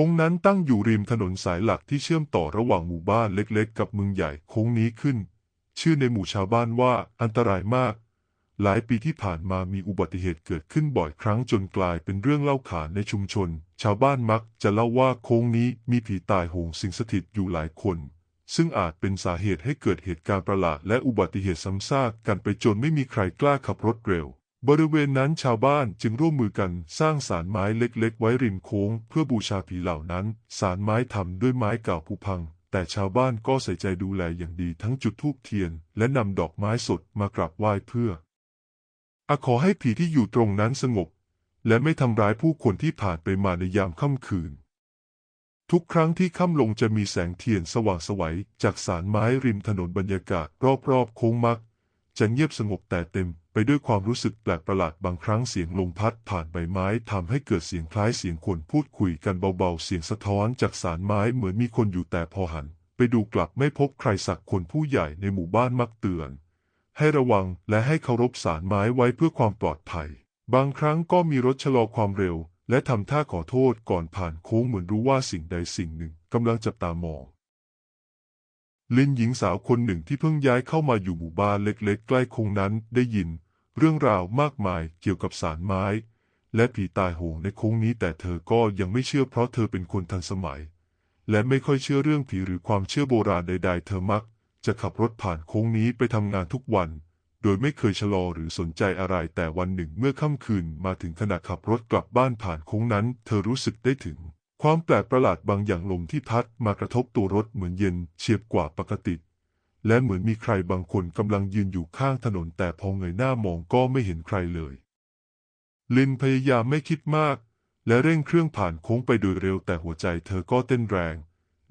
ค้งนั้นตั้งอยู่ริมถนนสายหลักที่เชื่อมต่อระหว่างหมู่บ้านเล็กๆ กับเมืองใหญ่โค้งนี้ขึ้น ชื่อในหมู่ชาวบ้านว่าอันตรายมาก หลายปีที่ผ่านมามีอุบัติเหตุเกิดขึ้นบ่อยครั้งจนกลายเป็นเรื่องเล่าขานในชุมชน ชาวบ้านมักจะเล่าว่าโค้งนี้มีผีตายโหงสิงสถิตอยู่หลายคน ซึ่งอาจเป็นสาเหตุให้เกิดเหตุการณ์ประหลาดและอุบัติเหตุซ้ำซากกันไปจนไม่มีใครกล้าขับรถเร็ว บริเวณนั้นชาวบ้านจึงร่วมมือกันสร้างศาลไม้เล็กๆ ไว้ริมโค้ง เพื่อบูชาผีเหล่านั้นศาลไม้ทำด้วยไม้เก่าผุพัง แต่ชาวบ้านก็ใส่ใจดูแลอย่างดีทั้งจุดธูปเทียน และนำดอกไม้สดมากราบไหว้เพื่ออขอให้ผีที่อยู่ตรงนั้นสงบ และไม่ทำร้ายผู้คนที่ผ่านไปมาในยามค่ำคืน ทุกครั้งที่ค่ำลงจะมีแสงเทียนสว่างไสวัยจากสารไม้ริมถนนบรรยากาศรอบๆโค้งมัก จะเงียบสงบแต่เต็ม ด้วยความรู้สึกแปลกประหลาดบางครั้งเสียงลมพัดผ่านใบไม้ทำให้เกิดเสียงคล้ายเสียงคนพูดคุยกันเบาๆ เสียงสะท้อนจากสารไม้เหมือนมีคนอยู่แต่พอหัน ไปดูกลับไม่พบใครสักคนผู้ใหญ่ในหมู่บ้านมักเตือน ให้ระวังและให้เคารพสารไม้ไว้เพื่อความปลอดภัย บางครั้งก็มีรถชะลอความเร็ว และทำท่าขอโทษก่อนผ่านโค้งเหมือนรู้ว่าสิ่งใดสิ่งหนึ่งกำลังจับตามองลินหญิงสาวคนหนึ่งที่เพิ่งย้ายเข้ามาอยู่หมู่บ้านเล็กๆ ใกล้โค้งนั้นได้ยิน เรื่องราวมากมายเกี่ยวกับสารไม้ และผีตายโหงในโค้งนี้ แต่เธอก็ยังไม่เชื่อเพราะเธอเป็นคนทันสมัย และไม่ค่อยเชื่อเรื่องผีหรือความเชื่อโบราณใด ๆ เธอมัก จะขับรถผ่านโค้งนี้ไปทำงานทุกวัน โดยไม่เคยชะลอหรือสนใจอะไรแต่วันหนึ่งเมื่อค่ำคืนมาถึงขณะขับรถกลับบ้านผ่านโค้งนั้น เธอรู้สึกได้ถึง ความแปลกประหลาดบางอย่างลมที่พัดมากระทบตัวรถเหมือนเย็นเฉียบกว่าปกติ และเหมือนมีใครบางคนกำลังยืนอยู่ข้างถนนแต่พอเงยหน้ามองก็ไม่เห็นใครเลย ลินพยายามไม่คิดมาก และเร่งเครื่องผ่านโค้งไปโดยเร็วแต่หัวใจเธอก็เต้นแรง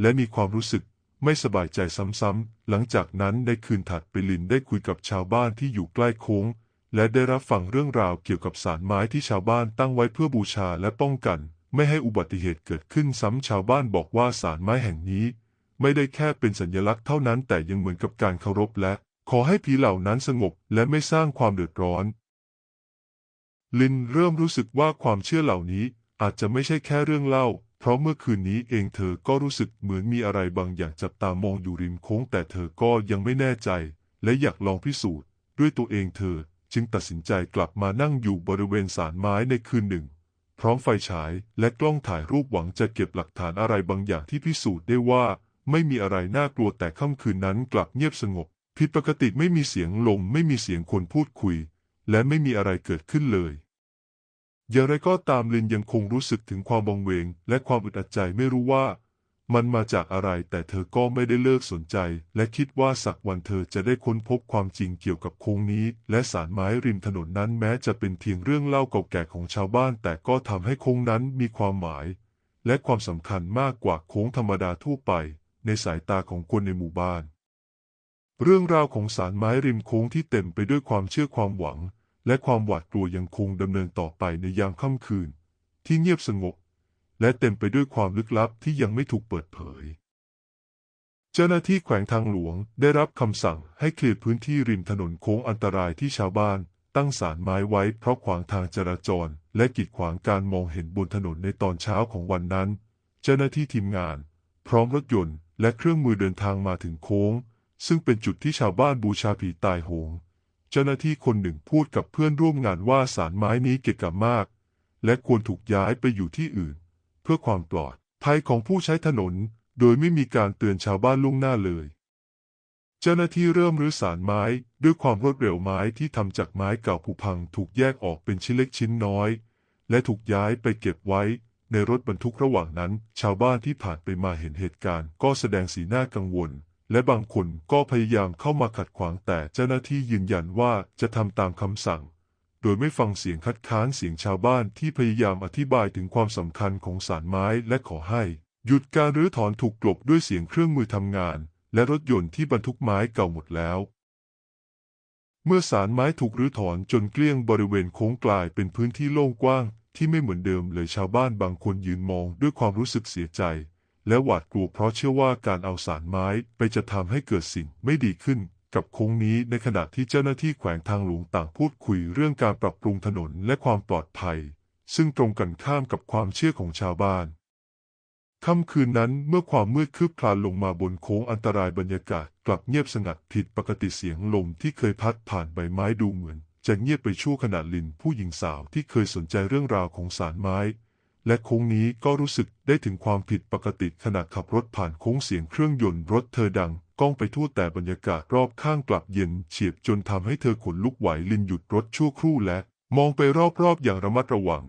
และมีความรู้สึกไม่สบายใจซ้ำๆ หลังจากนั้นในคืนถัดไปลินได้คุยกับชาวบ้านที่อยู่ใกล้โค้ง และได้รับฟังเรื่องราวเกี่ยวกับสารไม้ที่ชาวบ้านตั้งไว้เพื่อบูชาและป้องกัน ไม่ให้อุบัติเหตุเกิดขึ้นซ้ำชาวบ้านบอกว่าสารไม้แห่งนี้ ไม่ได้แค่เป็นสัญลักษณ์เท่านั้นแต่ยังเหมือนกับการเคารพและ ขอให้ผีเหล่านั้นสงบและไม่สร้างความเดือดร้อน ลินเริ่มรู้สึกว่าความเชื่อเหล่านี้อาจจะไม่ใช่แค่เรื่องเล่า เพราะเมื่อคืนนี้เองเธอก็รู้สึกเหมือนมีอะไรบางอย่างจับตามองอยู่ริมโค้ง แต่เธอก็ยังไม่แน่ใจ และอยากลองพิสูจน์ ด้วยตัวเองเธอจึงตัดสินใจกลับมานั่งอยู่บริเวณศาลไม้ในคืนหนึ่ง พร้อมไฟฉายและกล้องถ่ายรูปหวังจะเก็บหลักฐานอะไรบางอย่างที่พิสูจน์ได้ว่า ไม่มีอะไรน่ากลัวแต่ค่ำคืนนั้นกลับเงียบสงบ ผิดปกติไม่มีเสียงลม ไม่มีเสียงคนพูดคุย และไม่มีอะไรเกิดขึ้นเลยอย่างไรก็ตามลินยังคงรู้สึกถึงความบังเวง และความอึดอัดใจไม่รู้ว่า มันมาจากอะไรแต่เธอก็ไม่ได้เลิกสนใจ และคิดว่าสักวันเธอจะได้ค้นพบความจริงเกี่ยวกับโค้งนี้ และสารไม้ริมถนนนั้นแม้จะเป็นเพียงเรื่องเล่าเก่าแก่ของชาวบ้าน แต่ก็ทำให้โค้งนั้นมีความหมาย และความสำคัญมากกว่าโค้งธรรมดาทั่วไป ในสายตาของคนในหมู่บ้าน เรื่องราวของสารไม้ริมโค้งที่เต็มไปด้วยความเชื่อความหวัง และความหวาดกลัวยังคงดำเนินต่อไปในยามค่ำคืน ที่เงียบสงบ และเต็มไปด้วยความลึกลับที่ยังไม่ถูกเปิดเผย เจ้าหน้าที่แขวงทางหลวงได้รับคำสั่งให้เคลียร์พื้นที่ริมถนนโค้งอันตรายที่ชาวบ้านตั้งสารไม้ไว้เพราะขวางทางจราจร และกีดขวางการมองเห็นบนถนนในตอนเช้าของวันนั้น เจ้าหน้าที่ทีมงาน พร้อมรถยนต์ และเครื่องมือเดินทางมาถึงโค้ง ซึ่งเป็นจุดที่ชาวบ้านบูชาผีตายโหง เจ้าหน้าที่คนหนึ่งพูดกับเพื่อนร่วมงานว่าสารไม้นี้เกะกะมาก และควรถูกย้ายไปอยู่ที่อื่น เพื่อความปลอดภัยของผู้ใช้ถนน โดยไม่มีการเตือนชาวบ้านล่วงหน้าเลย เจ้าหน้าที่เริ่มรื้อสารไม้ด้วยความรวดเร็วไม้ที่ทำจากไม้เก่าผุพัง ถูกแยกออกเป็นชิ้นเล็กชิ้นน้อย และถูกย้ายไปเก็บไว้ ในรถบรรทุกระหว่างนั้น ชาวบ้านที่ผ่านไปมาเห็นเหตุการณ์ ก็แสดงสีหน้ากังวล และบางคนก็พยายามเข้ามาขัดขวางแต่เจ้าหน้าที่ยืนยันว่าจะทำตามคำสั่ง โดยไม่ฟังเสียงคัดค้านเสียงชาวบ้านที่พยายามอธิบายถึงความสำคัญของสารไม้และขอให้ หยุดการรื้อถอนถูกกลบด้วยเสียงเครื่องมือทำงาน และรถยนต์ที่บรรทุกไม้เก่าหมดแล้วเมื่อสารไม้ถูกรื้อถอนจนเกลี้ยงบริเวณโค้งกลายเป็นพื้นที่โล่งกว้าง ที่ไม่เหมือนเดิมเลยชาวบ้านบางคนยืนมองด้วยความรู้สึกเสียใจ และหวาดกลัวเพราะเชื่อว่าการเอาสารไม้ไปจะทำให้เกิดสิ่งไม่ดีขึ้นกับโค้งนี้ในขณะที่เจ้าหน้าที่แขวงทางหลวงต่างพูดคุยเรื่องการปรับปรุงถนนและความปลอดภัย ซึ่งตรงกันข้ามกับความเชื่อของชาวบ้านค่ำคืนนั้นเมื่อความมืดคืบคลานลงมาบนโค้งอันตรายบรรยากาศ กลับเงียบสงัดผิดปกติเสียงลมที่เคยพัดผ่านใบไม้ดูเหมือน จะเงียบไปชั่วขณะลินผู้หญิงสาวที่เคยสนใจเรื่องราวของสารไม้ และโค้งนี้ก็รู้สึกได้ถึงความผิดปกติขณะขับรถผ่านโค้งเสียงเครื่องยนต์รถเธอดังก้องไปทั่วแต่บรรยากาศรอบข้างกลับเย็นเฉียบจนทำให้เธอขนลุกไหวลินหยุดรถชั่วครู่และ มองไปรอบๆอย่างระมัดระวัง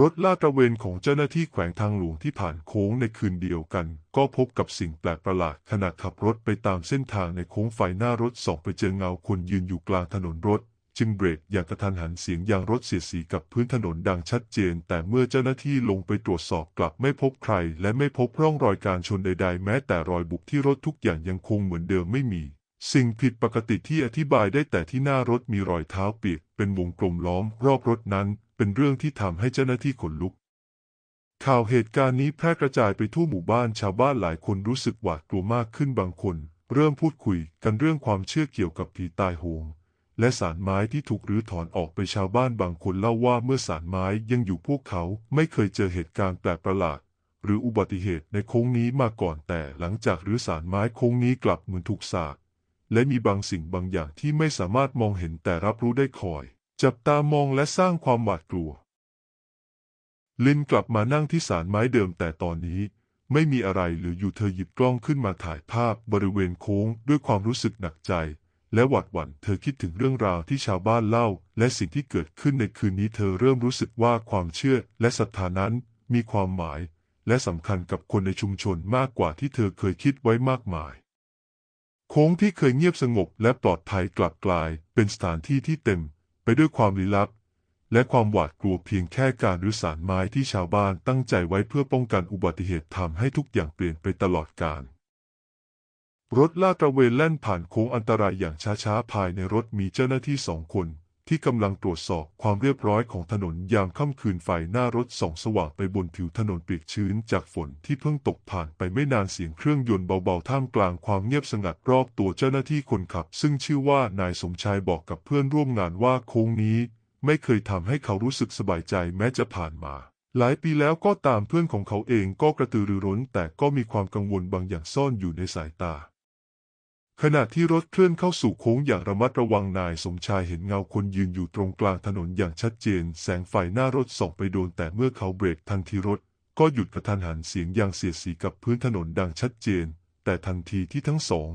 รถลาดตระเวนของเจ้าหน้าที่แขวงทางหลวงที่ผ่านโค้งในคืนเดียวกัน ก็พบกับสิ่งแปลกประหลาดขณะขับรถไปตามเส้นทางในโค้งไฟหน้ารถส่องไปเจอเงาคนยืนอยู่กลางถนนรถ จึงเบรกอย่างกระทันหันเสียงยางรถเสียดสีกับพื้นถนนดังชัดเจน แต่เมื่อเจ้าหน้าที่ลงไปตรวจสอบกลับไม่พบใคร และไม่พบร่องรอยการชนใด ๆ แม้แต่รอยบุบที่รถทุกอย่างยังคงเหมือนเดิมไม่มีสิ่งผิดปกติที่อธิบายได้แต่ที่หน้ารถมีรอยเท้าเปียกเป็นวงกลมล้อมรอบรถนั้น เป็นเรื่องที่ทำให้เจ้าหน้าที่ขนลุก ข่าวเหตุการณ์นี้แพร่กระจายไปทั่วหมู่บ้านชาวบ้านหลายคนรู้สึกหวาดกลัวมากขึ้นบางคน เริ่มพูดคุยกันเรื่องความเชื่อเกี่ยวกับผีตายโหงและสารไม้ที่ถูกรื้อถอนออกไปชาวบ้านบางคนเล่าว่าเมื่อสารไม้ยังอยู่พวกเขาไม่เคยเจอเหตุการณ์แปลกประหลาด หรืออุบัติเหตุในโค้งนี้มาก่อนแต่หลังจากรื้อสารไม้โค้งนี้กลับเหมือนถูกสาดและมีบางสิ่งบางอย่างที่ไม่สามารถมองเห็นแต่รับรู้ได้คอย จับตามองและสร้างความหวาดกลัว ลินกลับมานั่งที่ศาลไม้เดิมแต่ตอนนี้ ไม่มีอะไรเหรืออยู่เธอหยิบกล้องขึ้นมาถ่ายภาพบริเวณโค้งด้วยความรู้สึกหนักใจ และหวาดหวั่นเธอคิดถึงเรื่องราวที่ชาวบ้านเล่า และสิ่งที่เกิดขึ้นในคืนนี้เธอเริ่มรู้สึกว่าความเชื่อและศรัทธานั้นมีความหมาย และสำคัญกับคนในชุมชนมากกว่าที่เธอเคยคิดไว้มากมายโค้งที่เคยเงียบสงบและปลอดภัยกลับกลายเป็นสถานที่ที่เต็ม ไปด้วยความลี้ลับ และความหวาดกลัวเพียงแค่การรื้อสารไม้ที่ชาวบ้านตั้งใจไว้เพื่อป้องกันอุบัติเหตุทำให้ทุกอย่างเปลี่ยนไปตลอดกาลรถลาดตระเวนแล่นผ่านโค้งอันตรายอย่างช้าๆ ภายในรถมีเจ้าหน้าที่สองคน ที่กำลังตรวจสอบความเรียบร้อยของถนนยามค่ำคืนไฟหน้ารถส่องสว่างไปบนผิวถนนเปียกชื้นจากฝนที่เพิ่งตกผ่านไปไม่นานเสียงเครื่องยนต์เบาๆท่ามกลางความเงียบสงัดรอบตัวเจ้าหน้าที่คนขับ ซึ่งชื่อว่านายสมชายบอกกับเพื่อนร่วมงานว่าโค้งนี้ ไม่เคยทำให้เขารู้สึกสบายใจแม้จะผ่านมา หลายปีแล้วก็ตามเพื่อนของเขาเองก็กระตือรือร้น แต่ก็มีความกังวลบางอย่างซ่อนอยู่ในสายตา ขณะที่รถเคลื่อนเข้าสู่โค้งอย่างระมัดระวังนายสมชายเห็นเงาคนยืนอยู่ตรงกลางถนนอย่างชัดเจน แสงไฟหน้ารถส่องไปโดนแต่เมื่อเขาเบรกทันทีรถ ก็หยุดกระทันหันเสียงยางเสียดสีกับพื้นถนนดังชัดเจน แต่ทันทีที่ทั้งสอง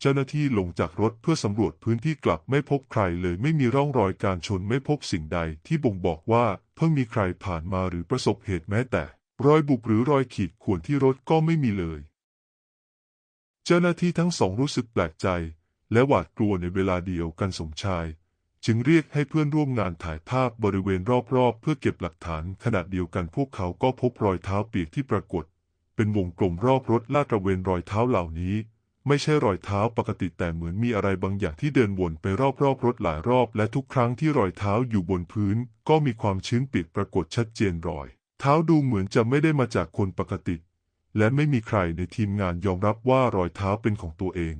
เจ้าหน้าที่ลงจากรถเพื่อสำรวจพื้นที่กลับไม่พบใครเลยไม่มีร่องรอยการชนไม่พบสิ่งใดที่บ่งบอกว่าเพิ่งมีใครผ่านมาหรือประสบเหตุแม้แต่ รอยบุบหรือรอยขีดข่วนที่รถก็ไม่มีเลย เจ้าหน้าที่ทั้งสองรู้สึกแปลกใจ และหวาดกลัวในเวลาเดียวกันสมชาย จึงเรียกให้เพื่อนร่วมงานถ่ายภาพบริเวณรอบๆ เพื่อเก็บหลักฐานขณะเดียวกันพวกเขาก็พบรอยเท้าเปียกที่ปรากฏ เป็นวงกลมรอบรถลาดตระเวนรอยเท้าเหล่านี้ ไม่ใช่รอยเท้าปกติแต่เหมือนมีอะไรบางอย่างที่เดินวนไปรอบๆรถหลายรอบ และทุกครั้งที่รอยเท้าอยู่บนพื้น ก็มีความชื้นเปียกปรากฏชัดเจนรอย เท้าดูเหมือนจะไม่ได้มาจากคนปกติ และไม่มีใครในทีมงานยอมรับว่ารอยเท้าเป็นของตัวเอง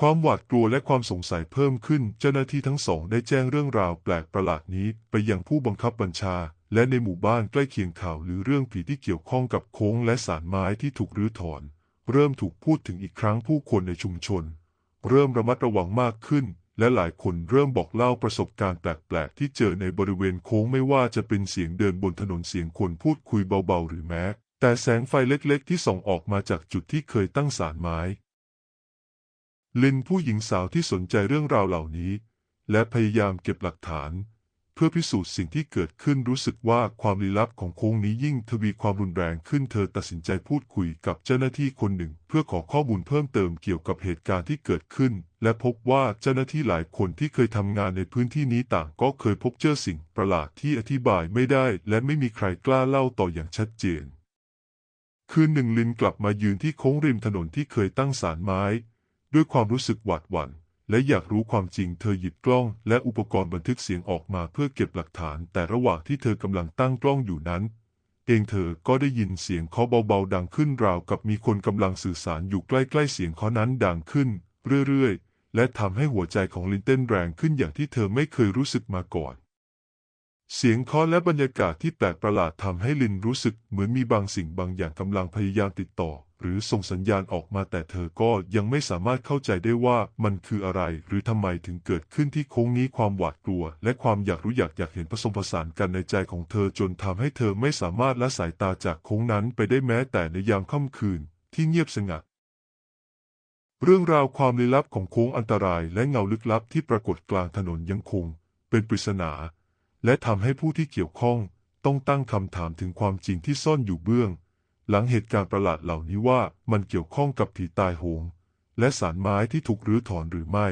ความหวาดกลัวและความสงสัยเพิ่มขึ้น เจ้าหน้าที่ทั้งสองได้แจ้งเรื่องราวแปลกประหลาดนี้ไปยังผู้บังคับบัญชา และในหมู่บ้านใกล้เคียงข่าวหรือเรื่องผีที่เกี่ยวข้องกับโค้งและสารไม้ที่ถูกรื้อถอน เริ่มถูกพูดถึงอีกครั้งผู้คนในชุมชน เริ่มระมัดระวังมากขึ้นและหลายคนเริ่มบอกเล่าประสบการณ์แปลก ๆ ที่เจอในบริเวณโค้งไม่ว่าจะเป็นเสียงเดินบนถนนเสียงคนพูดคุยเบา ๆ หรือแม้ แต่แสงไฟเล็กๆ ที่ส่องออกมาจากจุดที่เคยตั้งศาลไม้ ลินผู้หญิงสาวที่สนใจเรื่องราวเหล่านี้ และพยายามเก็บหลักฐาน เพื่อพิสูจน์สิ่งที่เกิดขึ้นรู้สึกว่าความลี้ลับของโค้งนี้ยิ่งทวีความรุนแรงขึ้นเธอตัดสินใจพูดคุยกับเจ้าหน้าที่คนหนึ่ง เพื่อขอข้อมูลเพิ่มเติมเกี่ยวกับเหตุการณ์ที่เกิดขึ้น และพบว่าเจ้าหน้าที่หลายคนที่เคยทำงานในพื้นที่นี้ต่างก็เคยพบเจอสิ่งประหลาดที่อธิบายไม่ได้ และไม่มีใครกล้าเล่าต่ออย่างชัดเจน คืนหนึ่งลินกลับมายืนที่โค้งริมถนนที่เคยตั้งศาลไม้ ด้วยความรู้สึกหวาดหวั่นและอยากรู้ความจริงเธอหยิบกล้องและอุปกรณ์บันทึกเสียงออกมาเพื่อเก็บหลักฐาน แต่ระหว่างที่เธอกำลังตั้งกล้องอยู่นั้น เองเธอก็ได้ยินเสียงเคาะเบาๆดังขึ้นราวกับมีคนกำลังสื่อสารอยู่ใกล้ๆเสียงเคาะนั้นดังขึ้น เรื่อยๆ และทำให้หัวใจของลินเต้นแรงขึ้นอย่างที่เธอไม่เคยรู้สึกมาก่อน เสียงเคาะและบรรยากาศที่แปลกประหลาดทำให้ลินรู้สึกเหมือนมีบางสิ่งบางอย่างกำลังพยายามติดต่อ หรือส่งสัญญาณออกมาแต่เธอก็ยังไม่สามารถเข้าใจได้ว่ามันคืออะไร หรือทำไมถึงเกิดขึ้นที่โค้งนี้ความหวาดกลัว และความอยากรู้อยากอยากเห็นผสมผสานกันในใจของเธอจนทำให้เธอไม่สามารถละสายตาจากโค้งนั้นไปได้แม้แต่ในยามค่ำคืน ที่เงียบสงัดเรื่องราวความลี้ลับของโค้งอันตรายและเงาลึกลับที่ปรากฏกลางถนนยังคง เป็นปริศนา และทำให้ผู้ที่เกี่ยวข้องต้องตั้งคำถามถึงความจริงที่ซ่อนอยู่เบื้อง หลังเหตุการณ์ประหลาดเหล่านี้ว่ามันเกี่ยวข้องกับผีตายโหง และสารไม้ที่ถูกรื้อถอนหรือไม่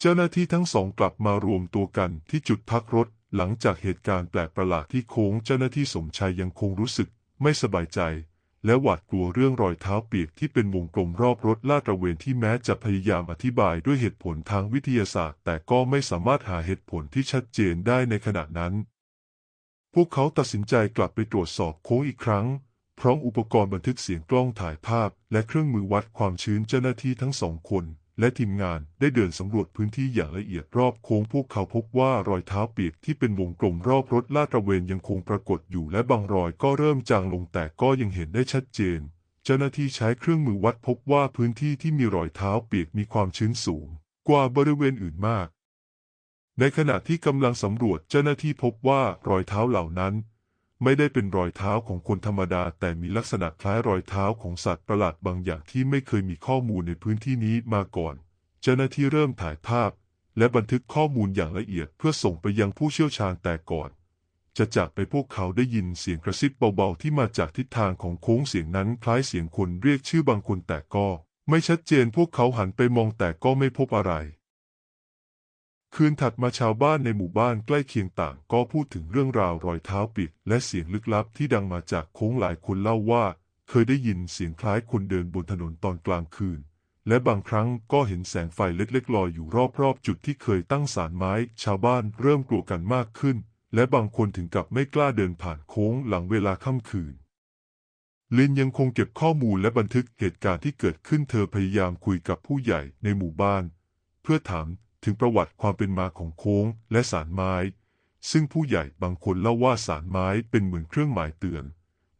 เจ้าหน้าที่ทั้งสองกลับมารวมตัวกันที่จุดพักรถหลังจากเหตุการณ์แปลกประหลาดที่โค้งเจ้าหน้าที่สมชัยยังคงรู้สึกไม่สบายใจ และหวาดกลัวเรื่องรอยเท้าเปียกที่เป็นวงกลมรอบรถลาดตระเวนที่แม้จะพยายามอธิบายด้วยเหตุผลทางวิทยาศาสตร์ แต่ก็ไม่สามารถหาเหตุผลที่ชัดเจนได้ในขณะนั้น พวกเขาตัดสินใจกลับไปตรวจสอบโค้งอีกครั้ง พร้อมอุปกรณ์บันทึกเสียงกล้องถ่ายภาพ และเครื่องมือวัดความชื้นเจ้าหน้าที่ทั้งสองคน และทีมงานได้เดินสำรวจพื้นที่อย่างละเอียดรอบโค้งพวกเขาพบว่ารอยเท้าเปียกที่เป็นวงกลมรอบรถลาดตระเวนยังคงปรากฏอยู่และบางรอยก็เริ่มจางลงแต่ก็ยังเห็นได้ชัดเจน เจ้าหน้าที่ใช้เครื่องมือวัดพบว่าพื้นที่ที่มีรอยเท้าเปียกมีความชื้นสูง กว่าบริเวณอื่นมาก ในขณะที่กำลังสำรวจเจ้าหน้าที่พบว่ารอยเท้าเหล่านั้น ไม่ได้เป็นรอยเท้าของคนธรรมดา แต่มีลักษณะคล้ายรอยเท้าของสัตว์ประหลาดบางอย่างที่ไม่เคยมีข้อมูลในพื้นที่นี้มาก่อน เจ้าหน้าที่เริ่มถ่ายภาพ และบันทึกข้อมูลอย่างละเอียดเพื่อส่งไปยังผู้เชี่ยวชาญแต่ก่อน จะจากไปพวกเขาได้ยินเสียงกระซิบเบาๆที่มาจากทิศทางของโค้งเสียงนั้นคล้ายเสียงคนเรียกชื่อบางคนแต่ก็ ไม่ชัดเจนพวกเขาหันไปมองแต่ก็ไม่พบอะไร คืนถัดมาชาวบ้านในหมู่บ้านใกล้เคียงต่าง ก็พูดถึงเรื่องราวรอยเท้าปิด และเสียงลึกลับที่ดังมาจากโค้งหลายคนเล่าว่า เคยได้ยินเสียงคล้ายคนเดินบนถนนตอนกลางคืน และบางครั้งก็เห็นแสงไฟเล็กๆลอยอยู่รอบๆ จุดที่เคยตั้งศาลไม้ ชาวบ้านเริ่มกลัวกันมากขึ้น และบางคนถึงกับไม่กล้าเดินผ่านโค้งหลังเวลาค่ำคืนลินยังคงเก็บข้อมูลและบันทึกเหตุการณ์ที่เกิดขึ้นเธอพยายามคุยกับผู้ใหญ่ในหมู่บ้าน เพื่อถาม ถึงประวัติความเป็นมาของโค้งและสารไม้ ซึ่งผู้ใหญ่บางคนเล่าว่าสารไม้เป็นเหมือนเครื่องหมายเตือน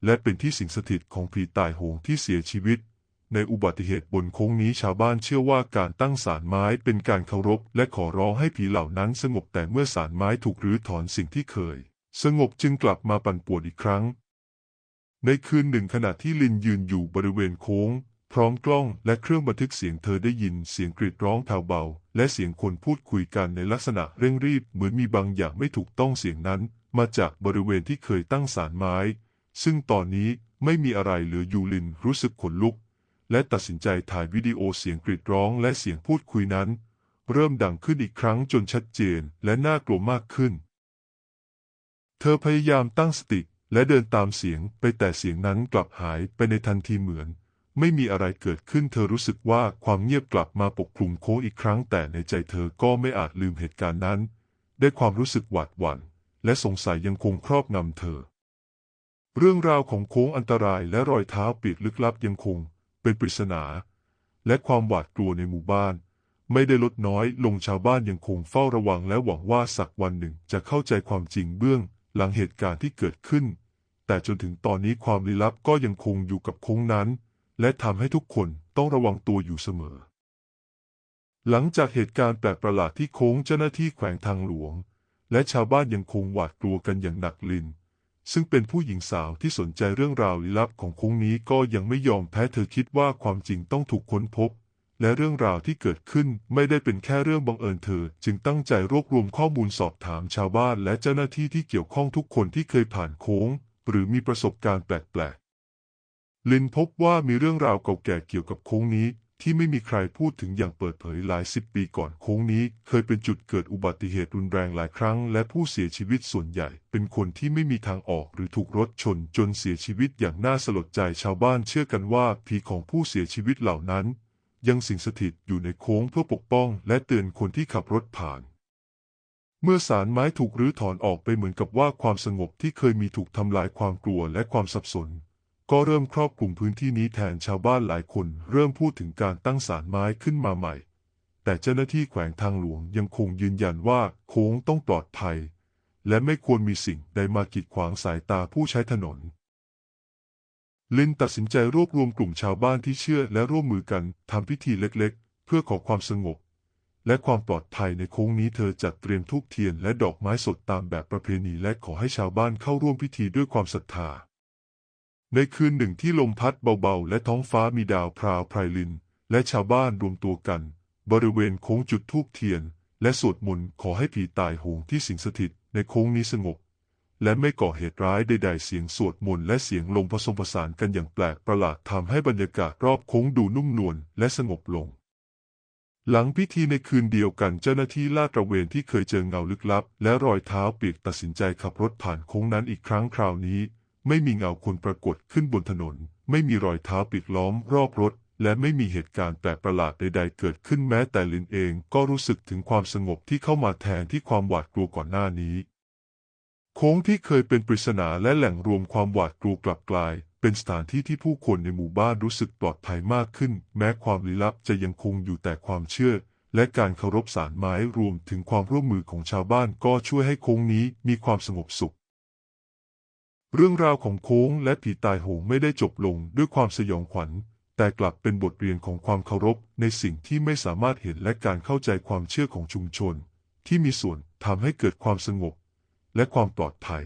และเป็นที่สิงสถิตของผีตายโหงที่เสียชีวิต ในอุบัติเหตุบนโค้งนี้ชาวบ้านเชื่อว่าการตั้งศาลไม้เป็นการเคารพ และขอร้องให้ผีเหล่านั้นสงบแต่เมื่อศาลไม้ถูกรื้อถอนสิ่งที่เคย สงบจึงกลับมาปั่นป่วนอีกครั้ง ในคืนหนึ่งขณะที่ลินยืนอยู่บริเวณโค้ง พร้อมกล้องและเครื่องบันทึกเสียงเธอได้ยินเสียงกรีดร้องแผ่วเบา และเสียงคนพูดคุยกันในลักษณะเร่งรีบเหมือนมีบางอย่างไม่ถูกต้องเสียงนั้น มาจากบริเวณที่เคยตั้งศาลไม้ ซึ่งตอนนี้ไม่มีอะไรเหลืออยู่ลินรู้สึกขนลุก และตัดสินใจถ่ายวิดีโอเสียงกรีดร้องและเสียงพูดคุยนั้น เริ่มดังขึ้นอีกครั้งจนชัดเจนและน่ากลัวมากขึ้น เธอพยายามตั้งสติและเดินตามเสียงไปแต่เสียงนั้นกลับหายไปในทันทีเหมือน ไม่มีอะไรเกิดขึ้นเธอรู้สึกว่าความเงียบกลับมาปกคลุมโค้อีกครั้ง แต่ในใจเธอก็ไม่อาจลืมเหตุการณ์นั้น ได้ความรู้สึกหวาดหวั่น และสงสัยยังคงครอบงำเธอ เรื่องราวของโค้งอันตรายและรอยเท้าปียกลึกลับยังคง เป็นปริศนา และความหวาดกลัวในหมู่บ้าน ไม่ได้ลดน้อยลงชาวบ้านยังคงเฝ้าระวังและหวังว่าสักวันหนึ่งจะเข้าใจความจริงเบื้อง หลังเหตุการณ์ที่เกิดขึ้น แต่จนถึงตอนนี้ความลี้ลับก็ยังคงอยู่กับโค้งนั้น และทำให้ทุกคนต้องระวังตัวอยู่เสมอ หลังจากเหตุการณ์แปลกประหลาดที่โค้งเจ้าหน้าที่แขวงทางหลวง และชาวบ้านยังคงหวาดกลัวกันอย่างหนักลิน ซึ่งเป็นผู้หญิงสาวที่สนใจเรื่องราวลี้ลับของโค้งนี้ก็ยังไม่ยอมแพ้เธอคิดว่าความจริงต้องถูกค้นพบและเรื่องราวที่เกิดขึ้นไม่ได้เป็นแค่เรื่องบังเอิญเธอ จึงตั้งใจรวบรวมข้อมูลสอบถามชาวบ้านและเจ้าหน้าที่ที่เกี่ยวข้องทุกคนที่เคยผ่านโค้ง หรือมีประสบการณ์แปลก ลินพบว่ามีเรื่องราวเก่าแก่เกี่ยวกับโค้งนี้ ที่ไม่มีใครพูดถึงอย่างเปิดเผยหลายสิบปีก่อนโค้งนี้ เคยเป็นจุดเกิดอุบัติเหตุรุนแรงหลายครั้ง และผู้เสียชีวิตส่วนใหญ่ เป็นคนที่ไม่มีทางออกหรือถูกรถชนจนเสียชีวิตอย่างน่าสลดใจชาวบ้านเชื่อกันว่าผีของผู้เสียชีวิตเหล่านั้น ยังสิงสถิตอยู่ในโค้งเพื่อปกป้อง และเตือนคนที่ขับรถผ่านเมื่อสารไม้ถูกรื้อถอนออกไปเหมือนกับว่าความสงบที่เคยมีถูกทำลายความกลัวและความสับสน ก็เริ่มครอบคลุมพื้นที่นี้แทนชาวบ้านหลายคนเริ่มพูดถึงการตั้งศาลไม้ขึ้นมาใหม่ แต่เจ้าหน้าที่แขวงทางหลวงยังคงยืนยันว่าโค้งต้องปลอดภัย และไม่ควรมีสิ่งใดมากีดขวางสายตาผู้ใช้ถนน ลินตัดสินใจรวบรวมกลุ่มชาวบ้านที่เชื่อและร่วมมือกันทำพิธีเล็กๆ เพื่อขอความสงบ และความปลอดภัยในโค้งนี้เธอจัดเตรียมธูปเทียนและดอกไม้สดตามแบบประเพณีและขอให้ชาวบ้านเข้าร่วมพิธีด้วยความศรัทธา ในคืนหนึ่งที่ลมพัดเบาๆ และท้องฟ้ามีดาวพราวไพรลิน และชาวบ้านรวมตัวกัน บริเวณโค้งจุดธูปเทียน และสวดมนต์ขอให้ผีตายโหงที่สิงสถิตในโค้งนี้สงบ และไม่ก่อเหตุร้ายใดๆเสียงสวดมนต์และเสียงลมผสมผสานกันอย่างแปลกประหลาดทำให้บรรยากาศรอบโค้งดูนุ่มนวลและสงบลง หลังพิธีในคืนเดียวกันเจ้าหน้าที่ลาดตระเวนที่เคยเจอเงาลึกลับ และรอยเท้าเปียกตัดสินใจขับรถผ่านโค้งนั้นอีกครั้งคราวนี้ ไม่มีเงาคนปรากฏขึ้นบนถนน ไม่มีรอยเท้าปิดล้อมรอบรถ และไม่มีเหตุการณ์แปลกประหลาดใด ๆ เกิดขึ้นแม้แต่ลินเองก็รู้สึกถึงความสงบที่เข้ามาแทนที่ความหวาดกลัวก่อนหน้านี้ โค้งที่เคยเป็นปริศนาและแหล่งรวมความหวาดกลัวกลับกลาย เป็นสถานที่ที่ผู้คนในหมู่บ้านรู้สึกปลอดภัยมากขึ้น แม้ความลี้ลับจะยังคงอยู่แต่ความเชื่อและการเคารพสารไม้รวมถึงความร่วมมือของชาวบ้านก็ช่วยให้โค้งนี้มีความสงบสุข เรื่องราวของโค้งและผีตายโหงไม่ได้จบลงด้วยความสยองขวัญ แต่กลับเป็นบทเรียนของความเคารพในสิ่งที่ไม่สามารถเห็นและการเข้าใจความเชื่อของชุมชน ที่มีส่วนทำให้เกิดความสงบ และความปลอดภัย